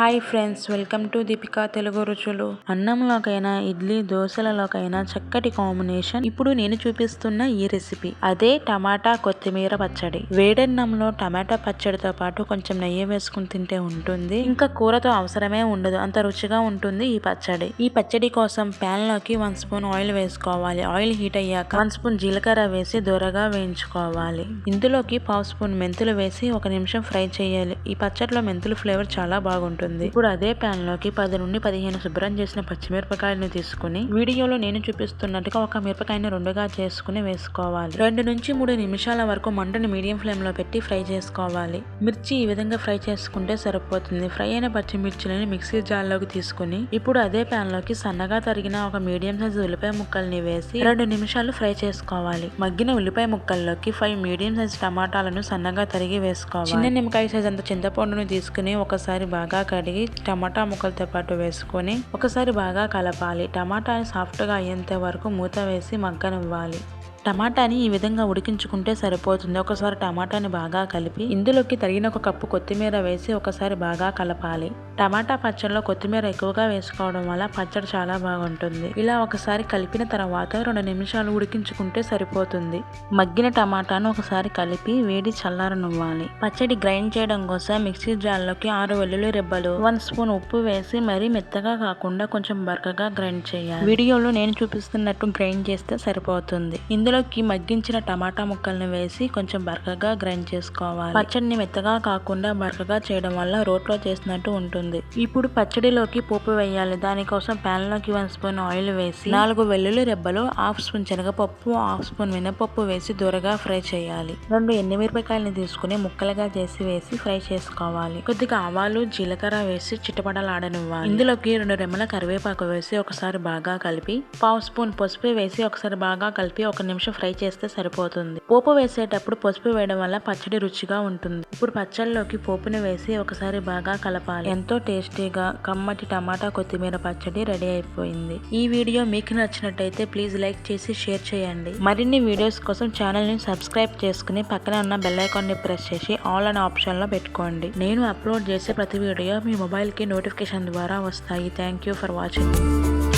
Hi friends welcome to Deepika Telugu రుచులు. అన్నంలోకైనా ఇడ్లీ దోశలలోకైనా చక్కటి కాంబినేషన్. ఇప్పుడు నేను చూపిస్తున్న ఈ రెసిపీ అదే టమాటా కొత్తిమీర పచ్చడి. వేడన్నంలో టమాటా పచ్చడితో పాటు కొంచెం నెయ్యి వేసుకుని తింటే ఉంటుంది. ఇంకా కూరతో అవసరమే ఉండదు అంత రుచిగా ఉంటుంది ఈ పచ్చడి. ఈ పచ్చడి కోసం ప్యాన్లోకి వన్ స్పూన్ ఆయిల్ వేసుకోవాలి. ఆయిల్ హీట్ అయ్యాక వన్ స్పూన్ జీలకర్ర వేసి దూరగా వేయించుకోవాలి. ఇందులోకి పావు స్పూన్ మెంతులు వేసి ఒక నిమిషం ఫ్రై చేయాలి. ఈ పచ్చడిలో మెంతులు ఫ్లేవర్ చాలా బాగుంటుంది. ఇప్పుడు అదే ప్యాన్లోకి పది నుండి పదిహేను శుభ్రం చేసిన పచ్చిమిరపకాయలను తీసుకుని వీడియోలో నేను చూపిస్తున్నట్టుగా ఒక మిరపకాయని రెండుగా చేసుకుని వేసుకోవాలి. రెండు నుంచి మూడు నిమిషాల వరకు మంటను మీడియం ఫ్లేమ్లో పెట్టి ఫ్రై చేసుకోవాలి. మిర్చి ఈ విధంగా ఫ్రై చేసుకుంటే సరిపోతుంది. ఫ్రై అయిన పచ్చిమిర్చిలని మిక్సీ జార్లోకి తీసుకుని ఇప్పుడు అదే ప్యాన్లోకి సన్నగా తరిగిన ఒక మీడియం సైజు ఉల్లిపాయ ముక్కల్ని వేసి రెండు నిమిషాలు ఫ్రై చేసుకోవాలి. మగ్గిన ఉల్లిపాయ ముక్కల్లోకి ఫైవ్ మీడియం సైజ్ టమాటాలను సన్నగా తరిగి వేసుకోవాలి. చిన్న నిమ్మకాయ సైజ్ అంత చింతపండును తీసుకుని ఒకసారి బాగా కడిగి టమాటా ముక్కలతో పాటు వేసుకొని ఒకసారి బాగా కలపాలి. టమాటాని సాఫ్ట్గా అయ్యేంత వరకు మూత వేసి మగ్గనివ్వాలి. టమాటాని ఈ విధంగా ఉడికించుకుంటే సరిపోతుంది. ఒకసారి టమాటాని బాగా కలిపి ఇందులోకి తరిగిన ఒక కప్పు కొత్తిమీర వేసి ఒకసారి బాగా కలపాలి. టమాటా పచ్చడిలో కొత్తిమీర ఎక్కువగా వేసుకోవడం వల్ల పచ్చడి చాలా బాగుంటుంది. ఇలా ఒకసారి కలిపిన తర్వాత రెండు నిమిషాలు ఉడికించుకుంటే సరిపోతుంది. మగ్గిన టమాటాను ఒకసారి కలిపి వేడి చల్లారనివ్వాలి. పచ్చడి గ్రైండ్ చేయడం కోసం మిక్సీ జార్లోకి ఆరు వెల్లుల్లి రెబ్బలు వన్ స్పూన్ ఉప్పు వేసి మరీ మెత్తగా కాకుండా కొంచెం బరకగా గ్రైండ్ చేయాలి. వీడియోలో నేను చూపిస్తున్నట్టు గ్రైండ్ చేస్తే సరిపోతుంది. ఇందులోకి మగ్గించిన టమాటా ముక్కల్ని వేసి కొంచెం బరకగా గ్రైండ్ చేసుకోవాలి. పచ్చడిని మెత్తగా కాకుండా బరకగా చేయడం వల్ల రోట్లో చేసినట్టు ఉంటుంది. ఇప్పుడు పచ్చడిలోకి పోపు వేయాలి. దానికోసం ప్యాన్లోకి వన్ స్పూన్ ఆయిల్ వేసి నాలుగు వెల్లుల్లి రెబ్బలు హాఫ్ స్పూన్ శనగపప్పు హాఫ్ స్పూన్ మినపప్పు వేసి దూరగా ఫ్రై చేయాలి. రెండు ఎండుమిరపకాయలని తీసుకుని ముక్కలుగా చేసి వేసి ఫ్రై చేసుకోవాలి. కొద్దిగా ఆవాలు జీలకర్ర వేసి చిట్టపడలాడనివ్వాలి ఇందులోకి రెండు రెమ్మల కరివేపాకు వేసి ఒకసారి బాగా కలిపి పావు స్పూన్ పసుపు వేసి ఒకసారి బాగా కలిపి ఒక నిమిషం ఫ్రై చేస్తే సరిపోతుంది. పోపు వేసేటప్పుడు పసుపు వేయడం వల్ల పచ్చడి రుచిగా ఉంటుంది. ఇప్పుడు పచ్చళ్ళలోకి పోపుని వేసి ఒకసారి బాగా కలపాలి. ఎంతో టేస్టీగా కమ్మటి టమాటా కొత్తిమీర పచ్చడి రెడీ అయిపోయింది. ఈ వీడియో మీకు నచ్చినట్టయితే ప్లీజ్ లైక్ చేసి షేర్ చేయండి. మరిన్ని వీడియోస్ కోసం ఛానల్ని సబ్స్క్రైబ్ చేసుకుని పక్కన ఉన్న బెల్ ఐకాన్ ప్రెస్ చేసి ఆల్ అనే ఆప్షన్లో పెట్టుకోండి. నేను అప్లోడ్ చేసే ప్రతి వీడియో మీ మొబైల్కి నోటిఫికేషన్ ద్వారా వస్తాయి. Thank you for watching.